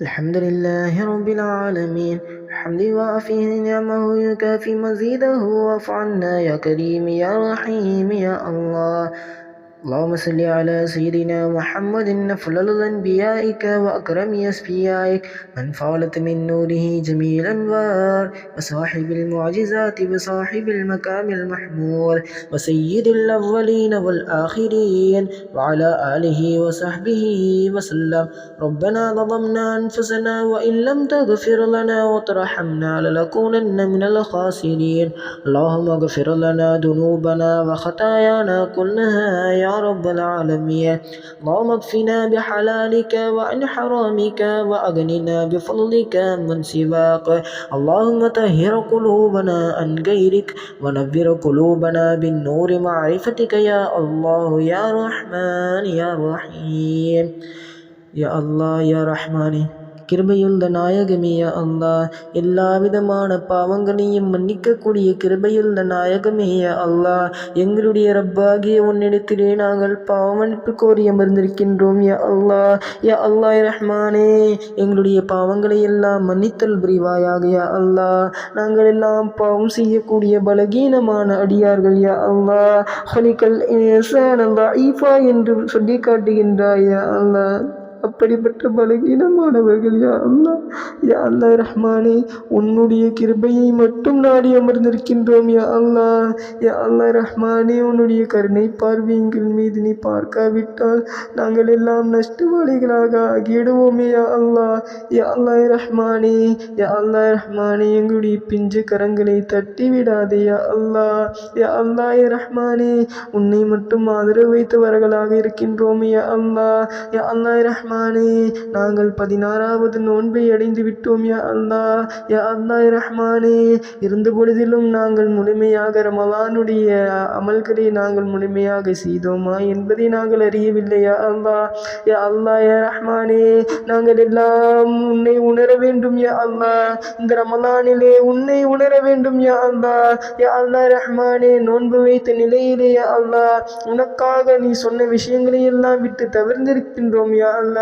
الحمد لله رب العالمين. حمد وافيه نعمه يكافي مزيده واعف عنا يا كريم يا رحيم يا الله. اللهم صل على سيدنا محمد أفضل أنبيائك وأكرم أصفيائك من فعلت من نوره جميع الأنوار وصاحب المعجزات وصاحب المكام المحمود وسيد الأولين والآخرين وعلى آله وصحبه وسلم. ربنا ظلمنا أنفسنا وإن لم تغفر لنا وترحمنا لنكونن من الخاسرين. اللهم اغفر لنا ذنوبنا وخطايانا كلها يا رب العالمين. اللهم اكفنا بحلالك وعن حرامك وأغننا بفضلك من سواك. اللهم طهر قلوبنا عن غيرك ونبر قلوبنا بالنور معرفتك يا الله يا رحمن يا رحيم. يا الله يا رحمن. கிருபையுள்ள நாயகமேயா அல்லா. எல்லா விதமான பாவங்களையும் மன்னிக்கக்கூடிய கிருபையுள்ள நாயகமேயா அல்லா. எங்களுடைய ரப்பாகிய உன்னிடத்திலே நாங்கள் பாவமன்னிப்பு கோரி அமர்ந்திருக்கின்றோம் யா அல்லா. யா அல்லா ரஹ்மானே எங்களுடைய பாவங்களை எல்லாம் மன்னித்தல் புரிவாயாக யா அல்லா. நாங்கள் எல்லாம் பாவம் செய்யக்கூடிய பலகீனமான அடியார்கள் யா அல்லா. ஹலிக்கல் என்று சொல்லி காட்டுகின்றாய் யா அல்லா. அப்படிப்பட்ட பலகீனமானவர்கள் யா அல்லா யா அல்லா ரஹ்மானே உன்னுடைய கிருபையை மட்டும் நாடி அமர்ந்திருக்கின்றோம் யா அல்லா யா அல்லா ரஹ்மானே உன்னுடைய கருணை பார்வை எங்கள் மீது நீ பார்க்காவிட்டால் நாங்கள் எல்லாம் நஷ்டவாளிகளாக ஆகிடுவோமே யா அல்லா யா அல்லா ரஹ்மானே யா அல்லா ரஹ்மானே எங்களுடைய பிஞ்சு கரங்களை தட்டி விடாதே யா அல்லா யா அல்லா ரஹ்மானே உன்னை மட்டும் ஆதரவு வைத்தவர்களாக இருக்கின்றோம் யா அல்லா யா அல்லா ரஹ்மான் ரஹ்மானே நாங்கள் பதினாறாவது நோன்பை அடைந்து விட்டோம் யா அல்லா யா அல்லா ரஹ்மானே. இருந்த பொழுதிலும் நாங்கள் முழுமையாக ரமலானுடைய அமல்களை நாங்கள் முழுமையாக செய்தோமா என்பதை நாங்கள் அறியவில்லை யா அல்லா யா அல்லா யா ரஹ்மானே. நாங்கள் எல்லாம் உன்னை உணர வேண்டும் யா அல்லா. இந்த ரமலானிலே உன்னை உணர வேண்டும் யா அல்லா யா அல்லா ரஹ்மானே. நோன்பு வைத்த நிலையிலே யா அல்லா உனக்காக நீ சொன்ன விஷயங்களை எல்லாம் விட்டு தவிர்ந்திருக்கின்றோம் யா அல்லா.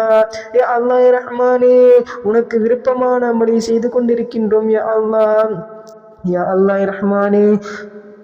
யா அல்லா ரஹ்மானே உனக்கு விருப்பமான அமலை செய்து கொண்டிருக்கின்றோம் யா அல்லா யா அல்லா ரஹ்மானே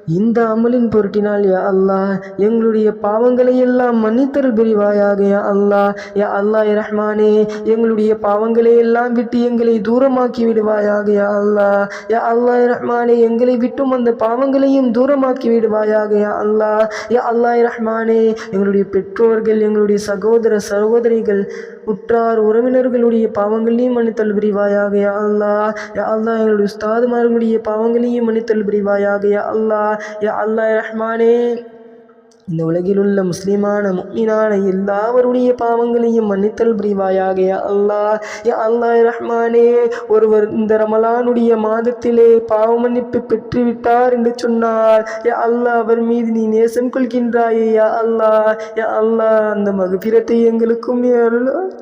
இந்த அமலின் பொருட்டினால் யா அல்லாஹ் எங்களுடைய பாவங்களை எல்லாம் மன்னித்தல் பிரிவாயாக யா அல்லாஹ் யா அல்லாஹ் ரஹ்மானே எங்களுடைய பாவங்களை எல்லாம் விட்டு எங்களை தூரமாக்கி விடுவாயாக யா அல்லாஹ் யா அல்லாஹ் ரஹ்மானே எங்களை விட்டும் அந்த பாவங்களையும் தூரமாக்கி விடுவாயாக யா அல்லாஹ் யா அல்லாஹ் ரஹ்மானே எங்களுடைய பெற்றோர்கள் எங்களுடைய சகோதர சகோதரிகள் உற்றார் உறவினர்களுடைய பாவங்களையும் மன்னித்தல் புரிவாயாக யா அல்லா யா அல்லா எங்களுடைய உஸ்தாதுமார்களுடைய பாவங்களையும் மன்னித்தல் புரிவாயாக யா அல்லா யா அல்லா ரஹ்மானே. இந்த உலகில் உள்ள முஸ்லிமான முக்மினான எல்லாவருடைய பாவங்களையும் மன்னித்தல் புரிவாயாக. யா அல்லாஹ் யா அல்லாஹ் ரஹ்மானே ஒருவர் இந்த ரமலானுடைய மாதத்திலே பாவ மன்னிப்பு பெற்றுவிட்டார் என்று சொன்னார் யா அல்லாஹ் அவர் மீது நீ நேசம் கொள்கின்றாயே. யா அல்லாஹ் யா அல்லாஹ் அந்த மகபிரத்தை எங்களுக்கும் நீ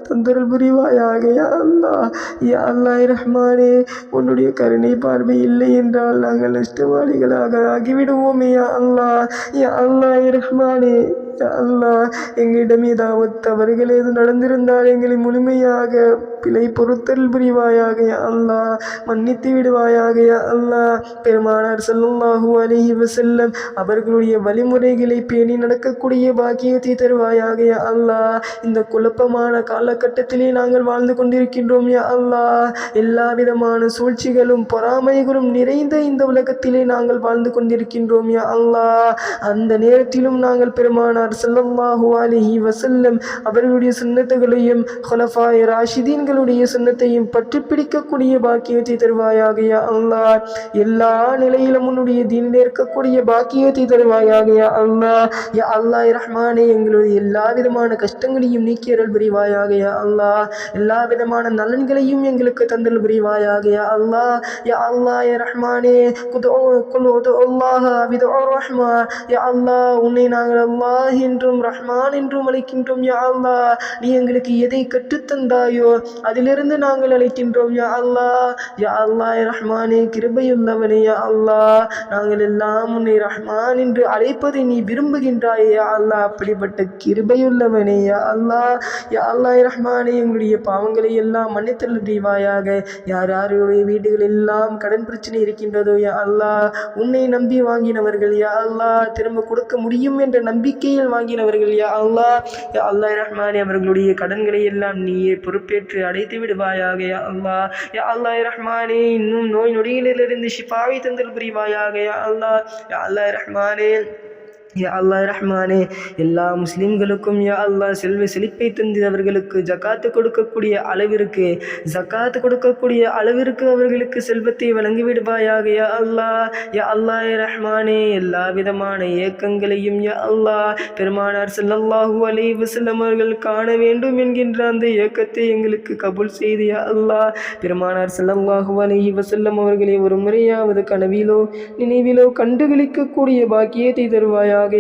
தந்தரல் புரிவாயாக. யா அல்லாஹ் யா அல்லாஹ் ரஹ்மானே உன்னுடைய கருணை பார்வை இல்லை என்றால் நாங்கள் நஷ்டவாளிகளாக ஆகிவிடுவோமே. யா அல்லாஹ் யா அல்லாஹ் ரஹ்மான் ரஹ்மானே அல்லா எங்களிடம் ஏதாவது தவறுகள் ஏதும் நடந்திருந்தால் எங்களை முழுமையாக பிழை பொறுத்தல் புரிவாயாக அல்லா மன்னித்து விடுவாயாக அல்லா பெருமானார் செல்லுல்லாஹூ அலிஹி வசல்லம் அவர்களுடைய வழிமுறைகளை பேணி நடக்கக்கூடிய பாக்கியத்தை தருவாயாக அல்லா இந்த குழப்பமான காலகட்டத்திலே நாங்கள் வாழ்ந்து கொண்டிருக்கின்றோம் யா அல்லா எல்லா விதமான சூழ்ச்சிகளும் பொறாமைகளும் நிறைந்த இந்த உலகத்திலே நாங்கள் வாழ்ந்து கொண்டிருக்கின்றோம் யா அல்லா அந்த நேரத்திலும் நாங்கள் பெருமானார் செல்லல்லாஹூ அலிஹி வசல்லம் அவர்களுடைய சுண்ணத்துகளையும் ஹொலஃபாய் ராஷிதீன்களுடைய சுண்ணத்தையும் பற்றி பிடிக்கக்கூடிய பாக்கியத்தை தருவாயாக அல்லா எல்லா நிலையிலும் உன்னுடைய தீனில் இருக்கக்கூடிய பாக்கியத்தை தருவாயாக அல்லா யா அல்லா ரஹ்மானே எங்களுடைய எல்லா விதமான கஷ்டங்களையும் நீக்கி அருள் புரிவாயாக அல்லா எல்லா விதமான நலன்களையும் எங்களுக்கு தந்தல் புரிவாயாக அல்லா யா அல்லா யா ரஹ்மானே குதோ குல் அல்லாஹ் விதோ ரஹ்மா யா அல்லா உன்னை நாங்கள் அல்லாஹ் என்றும் ரஹ்மான் என்றும் அழைக்கின்றோம் யா அல்லாஹ். நீ எங்களுக்கு எதை கற்றுத்தந்தாயோ அதிலிருந்து நாங்கள் அழைக்கின்றோம் யா அல்லாஹ். யா அல்லா ரஹ்மானே கிருபையுள்ளவனே யா அல்லாஹ். நாங்கள் எல்லாம் உன்னை ரஹ்மான் என்று அழைப்பதை நீ விரும்புகின்றாயே யா அல்லாஹ். அப்படிப்பட்ட கிருபையுள்ளவனே யா அல்லாஹ். யா அல்லாஹ் ரஹ்மானே எங்களுடைய பாவங்களை எல்லாம் மன்னித்தல் தீவாயாக யார் யாருடைய வீடுகள் எல்லாம் கடன் பிரச்சனை இருக்கின்றதோ யா அல்லாஹ். உன்னை நம்பி வாங்கினவர்கள் யா அல்லாஹ். திரும்ப கொடுக்க முடியும் என்ற நம்பிக்கையில் வாங்கினவர்கள் யா அல்லாஹ் அல்லாஹ் ரஹ்மானே அவர்களுடைய கடன்களை எல்லாம் நீயே பொறுப்பேற்று அடைத்து விடுவாயாக யா அல்லாஹ் யா அல்லாஹ் ரஹ்மானே இன்னும் நோய் நொடியிலிருந்து ஷிஃபாவை தந்தல் புரிவாயாக யா அல்லாஹ் யா அல்லாஹ் ரஹ்மானே. யா அல்லாஹ் ரஹ்மானே எல்லா முஸ்லீம்களுக்கும் யா அல்லாஹ் செல்வ செழிப்பை தந்து அவர்களுக்கு ஜக்காத்து கொடுக்கக்கூடிய அளவிற்கு ஜக்காத்து கொடுக்கக்கூடிய அளவிற்கு அவர்களுக்கு செல்வத்தை வழங்கிவிடுவாயாக யா அல்லாஹ் யா அல்லாஹ் ரஹ்மானே. எல்லா விதமான ஏக்கங்களையும் யா அல்லாஹ் பெருமானார் செல்லல்லாஹூ அலை வசல்லம் அவர்கள் காண வேண்டும் என்கின்ற அந்த இயக்கத்தை எங்களுக்கு கபூல் செய்து யா அல்லாஹ். பெருமானார் செல்லல்லாஹூ அலை வசல்லம் அவர்களை ஒரு முறையாவது கனவிலோ நினைவிலோ கண்டுகளிக்கக்கூடிய பாக்கியத்தை தருவாயாக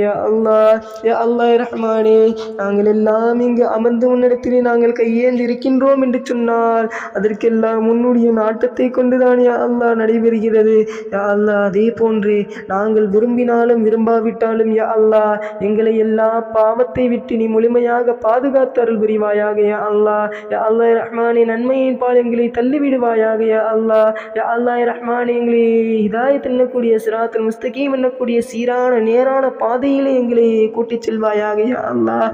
யா அல்லாஹ் யா ரஹ்மானே நாங்கள் எல்லாம் இங்கு அமர்ந்து உன்னிடத்திலே நாங்கள் கையேந்தி இருக்கின்றோம் என்று சொன்னால் அதற்கெல்லாம் உன்னுடைய நாட்டத்தை கொண்டுதான் யா அல்லாஹ் நடைபெறுகிறது. யா அல்லாஹ் அதே போன்று நாங்கள் விரும்பினாலும் விரும்பாவிட்டாலும் யா அல்லாஹ் எங்களை எல்லா பாவத்தை விட்டு நீ முழுமையாக பாதுகாத்து அருள் புரிவாயாக யா அல்லாஹ். யா அல்லாஹ் ரஹ்மானே நன்மையின் பால் எங்களை தள்ளிவிடுவாயாக யா அல்லாஹ். யா அல்லாஹ் ரஹ்மானே எங்களை ஹிதாயத் எண்ணக்கூடிய சிராத்துல் முஸ்தகீம் என்னக்கூடிய சீரான நேரான பா பாதையிலே எங்களை கூட்டிச் செல்வாயாக. யா அல்லாஹ்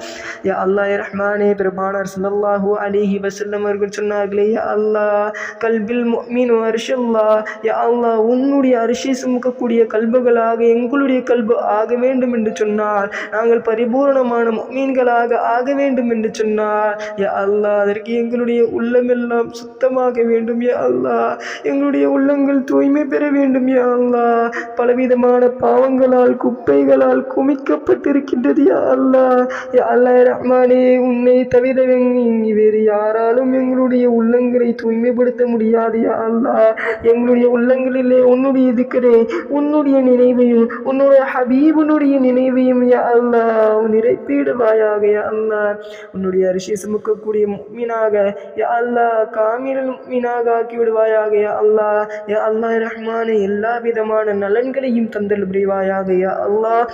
யா அல்லாஹ் ரஹ்மானே பெருமானார் ஸல்லல்லாஹு அலிஹி வசல்லம் அவர்கள் சொன்னார்களே யா அல்லாஹ் கல்பில் மீன் அரிஷல்லா யா அல்லாஹ் உன்னுடைய அரிசி சுமக்கக்கூடிய கல்புகளாக எங்களுடைய கல்பு ஆக வேண்டும் என்று சொன்னார். நாங்கள் பரிபூரணமான மீன்களாக ஆக வேண்டும் என்று சொன்னார். யா அல்லாஹ் அதற்கு எங்களுடைய உள்ளமெல்லாம் சுத்தமாக வேண்டும் யா அல்லாஹ். எங்களுடைய உள்ளங்கள் தூய்மை பெற வேண்டும் யா அல்லாஹ். பலவிதமான பாவங்களால் குப்பைகளால் குமிக்கப்பட்டிருக்கின்றது. யா அல்லாஹ் அல்லாஹ் ரஹ்மானே உன்னை தவிர எங்க- வேறு யாராலும் எங்களுடைய உள்ளங்களை தூய்மைப்படுத்த முடியாது. அல்லா அல்லாஹ் எங்களுடைய உள்ளங்களிலே உன்னுடைய திக்கரே உன்னுடைய நினைவையும் உன்னுடைய ஹபீபுனுடைய நினைவையும் யா அல்லாஹ் நிரப்பிடுவாயாக யா அல்லாஹ் உன்னுடைய அரிசி சுமக்கக்கூடிய முக்மீனாக யா அல்லாஹ் காமிரல் முக்மீனாக ஆக்கி விடுவாயாக யா அல்லாஹ் யா அல்லாஹ் ரஹ்மானே எல்லா விதமான நலன்களையும் தந்தல் புரிவாயாக. யா அல்லாஹ்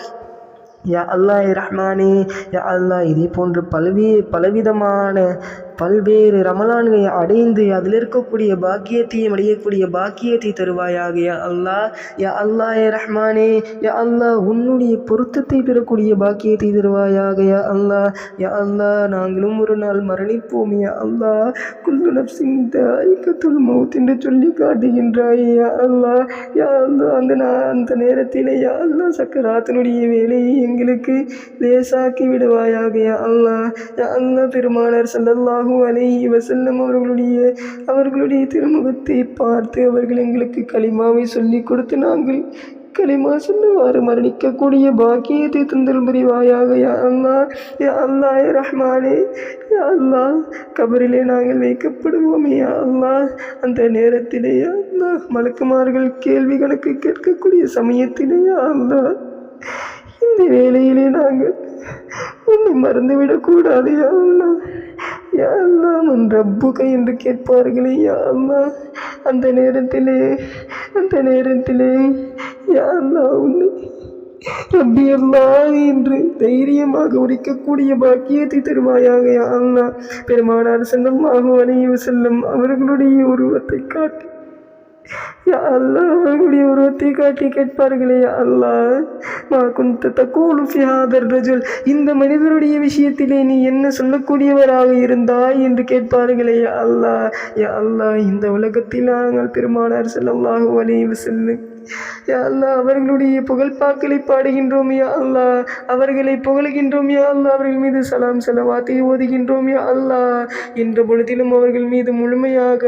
யா அல்லாஹ் ரஹ்மானே யா அல்லாஹ் இதே போன்று பல்வே பலவிதமான பல்வேறு ரமலான்களை அடைந்து அதில் இருக்கக்கூடிய பாக்கியத்தையும் அடையக்கூடிய பாக்கியத்தை தருவாயாக யா அல்லாஹ் யா அல்லாஹ் ஏ ரஹ்மானே யா அல்லாஹ் உன்னுடைய பொருத்தத்தை பெறக்கூடிய பாக்கியத்தை தருவாயாக யா அல்லாஹ் யா அல்லாஹ் நாங்களும் ஒரு நாள் மரணிப்போம் யா அல்லாஹ் குல்லு நப்சின் தாய்க்கத்துள் மௌத் என்று சொல்லி காட்டுகின்றாய் யா அல்லாஹ் யா அல்லா அந்த நான் அந்த நேரத்தில் யா அல்லாஹ் சக்கராத்தினுடைய வேலையை எங்களுக்கு லேசாக்கி விடுவாயாக யா அல்லாஹ் யா அல்லாஹ் பெருமானார் ஸல்லல்லாஹு அலைஹி அவர்களுடைய அவர்களுடைய திருமுகத்தை பார்த்து அவர்கள் எங்களுக்கு களிமாவை சொல்லிக் கொடுத்து நாங்கள் கலிமா சொன்னவாறு மரணிக்கக்கூடிய பாக்கியத்தை தந்தல் புரிவாயாக யா அல்லாஹ் யா ரஹ்மானே யா கபரிலே நாங்கள் வைக்கப்படுவோமே. யா அல்லாஹ் அந்த நேரத்திலே யா அல்லாஹ் மலக்குமார்கள் கேள்வி கணக்கு கேட்கக்கூடிய சமயத்திலே யா இந்த வேலையிலே நாங்கள் உன்னை மறந்துவிடக்கூடாது யா அல்லா யா அல்லாஹ் மன் என்று கேட்பார்களே யா அந்த நேரத்திலே அந்த நேரத்திலே யா உன்னை ரப்பி அல்லாஹ் என்று தைரியமாக உரைக்கக்கூடிய பாக்கியத்தை தருவாயாக யா பெருமானார் பெருமானார் ஆகும் அலைஹி செல்லும் அவர்களுடைய உருவத்தை காட்டி யா அல்லாஹ் அவர்களுடைய உருவத்தை டிக்கெட் கேட்பார்களே அல்லா அல்லாஹ். குந்த தக்கூலு ரஜுல். இந்த மனிதருடைய விஷயத்திலே நீ என்ன சொல்லக்கூடியவராக இருந்தாய் என்று கேட்பார்களே அல்லா அல்லாஹ். யா அல்லாஹ் இந்த உலகத்தில் நாங்கள் பெருமானார் செல்லல்லாஹு அலைஹி செல்லு யா அல்லாஹ் அவர்களுடைய புகழ்பாக்களை பாடுகின்றோம் யா அல்லாஹ். அவர்களை புகழ்கின்றோம் யா அல்லா அவர்கள் மீது சலாம் சலவாத்தை ஓதுகின்றோம் யா அல்லாஹ். என்ற பொழுதிலும் அவர்கள் மீது முழுமையாக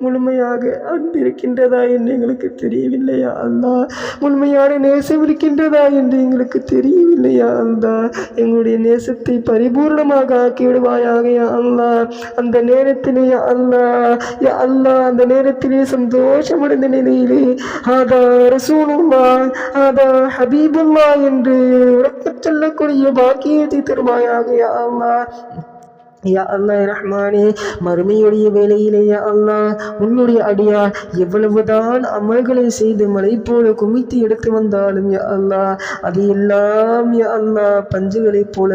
முழுமையாக அன்பு இருக்கின்றதா என்று எங்களுக்கு தெரியவில்லையா அல்லா? முழுமையான நேசம் இருக்கின்றதா என்று எங்களுக்கு தெரியவில்லையா அல்லா? எங்களுடைய நேசத்தை பரிபூர்ணமாக ஆக்கிவிடுவாயாக அல்லா. அந்த நேரத்திலே அல்லா. யா அல்லா அந்த நேரத்திலே சந்தோஷமடைந்த நிலையிலே ஆதா ரசூலுல்லா ஆதா ஹபீபுல்லா என்று உறக்கச் சொல்லக்கூடிய பாக்கியத்தை தருவாயாக அல்லா. யா அல்லா ரஹ்மானே மறுமையுடைய வேலையிலே யா அல்லா உன்னுடைய அடியார் எவ்வளவுதான் அமல்களை செய்து மலை போல குமித்து எடுத்து வந்தாலும் யா அல்லா அது எல்லாம் யா அல்லா பஞ்சுகளைப் போல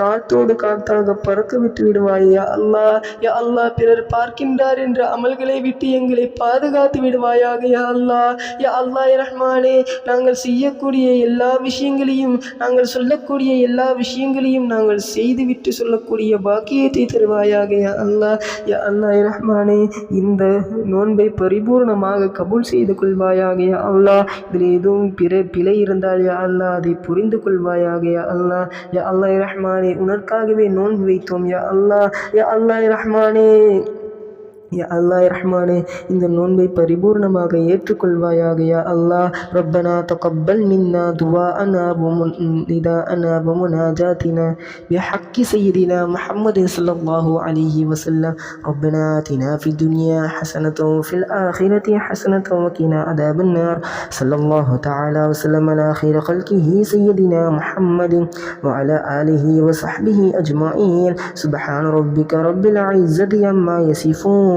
காத்தோடு காத்தாக பறக்க விட்டு விடுவாய்? அல்லா யா அல்லா பிறர் பார்க்கின்றார் என்ற அமல்களை விட்டு எங்களை பாதுகாத்து விடுவாயாக யா அல்லா. யா அல்லா ரஹ்மானே நாங்கள் செய்யக்கூடிய எல்லா விஷயங்களையும் நாங்கள் சொல்லக்கூடிய எல்லா விஷயங்களையும் நாங்கள் செய்துவிட்டு சொல்லக்கூடிய பாக்கியத்தை தருவாயாக யா அல்லா. யா அல்லா ரஹ்மானே இந்த நோன்பை பரிபூர்ணமாக கபூல் செய்து கொள்வாயாக யா அல்லா. இதில் எதுவும் பிற பிழை இருந்தால் யா அல்லா அதை புரிந்து கொள்வாயாக யா அல்லா. யா அல்லா ரஹ்மானே உனக்காகவே நோன்பு வைத்தோம் யா அல்லா யா அல்லா ரஹ்மானே. யா அல்லாஹ் ரஹ்மானே இந்த நோன்பை பரிபூர்ணமாக ஏற்றுக்கொள்வாயாக யா அல்லாஹ் ரப்பனா தகப்பல் மின்னா துவாஅனா ونداءنا ومناجاتنا بحق سيدنا محمد صلى الله عليه وسلم ربنا آتنا في الدنيا حسنة وفي الآخرة حسنة وقنا عذاب النار صلى الله تعالى وسلم على خير خلقه سيدنا محمد وعلى آله وصحبه أجمعين سبحان ربك رب العزة عما يصفون